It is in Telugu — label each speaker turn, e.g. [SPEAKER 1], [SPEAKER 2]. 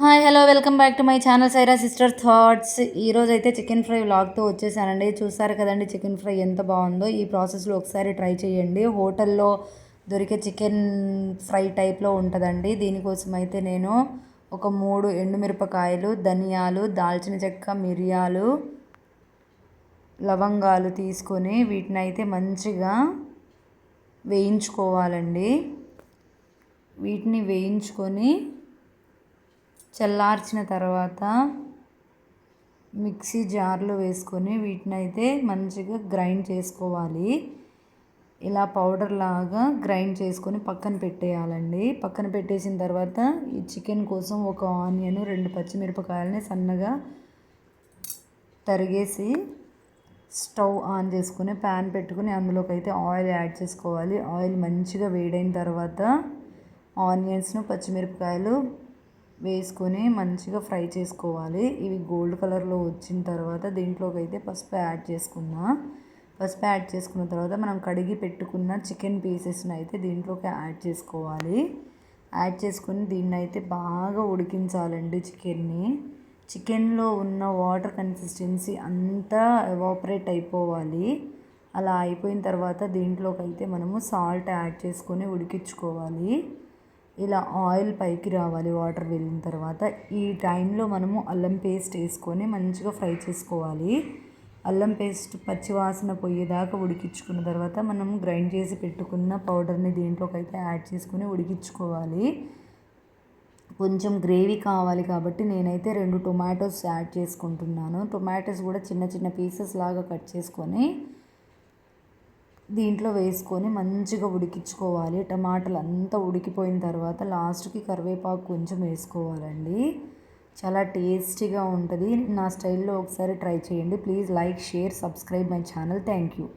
[SPEAKER 1] Hi hello welcome back to my channel Saira sister thoughts. ఈరోజు అయితే చికెన్ ఫ్రై వ్లాగ్తో వచ్చేసానండి. చూసారు కదండి చికెన్ ఫ్రై ఎంత బాగుందో? ఈ ప్రాసెస్లో ఒకసారి ట్రై చేయండి. హోటల్లో దొరికే చికెన్ ఫ్రై టైప్లో ఉంటుందండి. దీనికోసం అయితే నేను ఒక మూడు ఎండుమిరపకాయలు ధనియాలు దాల్చిన చెక్క మిరియాలు లవంగాలు తీసుకొని వీటిని అయితే మంచిగా వేయించుకోవాలండి. వీటిని వేయించుకొని చల్లార్చిన తర్వాత మిక్సీ జార్లో వేసుకొని వీటిని అయితే మంచిగా గ్రైండ్ చేసుకోవాలి. ఇలా పౌడర్ లాగా గ్రైండ్ చేసుకొని పక్కన పెట్టేయాలండి. పక్కన పెట్టేసిన తర్వాత ఈ చికెన్ కోసం ఒక ఆనియన్ రెండు పచ్చిమిరపకాయలని సన్నగా తరిగేసి స్టవ్ ఆన్ చేసుకుని ప్యాన్ పెట్టుకుని అందులోకి అయితే ఆయిల్ యాడ్ చేసుకోవాలి. ఆయిల్ మంచిగా వేడైన తర్వాత ఆనియన్స్ను పచ్చిమిరపకాయలు వేసుకొని మంచిగా ఫ్రై చేసుకోవాలి. ఇవి గోల్డ్ కలర్లో వచ్చిన తర్వాత దీంట్లోకి అయితే పసుపు యాడ్ చేసుకున్నా. పసుపు యాడ్ చేసుకున్న తర్వాత మనం కడిగి పెట్టుకున్న చికెన్ పీసెస్ని అయితే దీంట్లోకి యాడ్ చేసుకోవాలి. యాడ్ చేసుకొని దీన్ని అయితే బాగా ఉడికించాలండి చికెన్ని. చికెన్లో ఉన్న వాటర్ కన్సిస్టెన్సీ అంతా ఎవాపరేట్ అయిపోవాలి. అలా అయిపోయిన తర్వాత దీంట్లోకి అయితే మనము సాల్ట్ యాడ్ చేసుకొని ఉడికించుకోవాలి. ఇలా ఆయిల్ పైకి రావాలి వాటర్ వెళ్ళిన తర్వాత. ఈ టైంలో మనము అల్లం పేస్ట్ వేసుకొని మంచిగా ఫ్రై చేసుకోవాలి. అల్లం పేస్ట్ పచ్చివాసన పోయేదాకా ఉడికించుకున్న తర్వాత మనం గ్రైండ్ చేసి పెట్టుకున్న పౌడర్ని దీంట్లోకి అయితే యాడ్ చేసుకొని ఉడికించుకోవాలి. కొంచెం గ్రేవీ కావాలి కాబట్టి నేనైతే రెండు టొమాటోస్ యాడ్ చేసుకుంటున్నాను. టొమాటోస్ కూడా చిన్న చిన్న పీసెస్ లాగా కట్ చేసుకొని దీంట్లో వేసుకొని మంచిగా ఉడికించుకోవాలి. టమాటాలు అంతా ఉడికిపోయిన తర్వాత లాస్ట్కి కరివేపాకు కొంచెం వేసుకోవాలండి. చాలా టేస్టీగా ఉంటుంది. నా స్టైల్లో ఒకసారి ట్రై చేయండి. Please like share subscribe my channel. Thank you.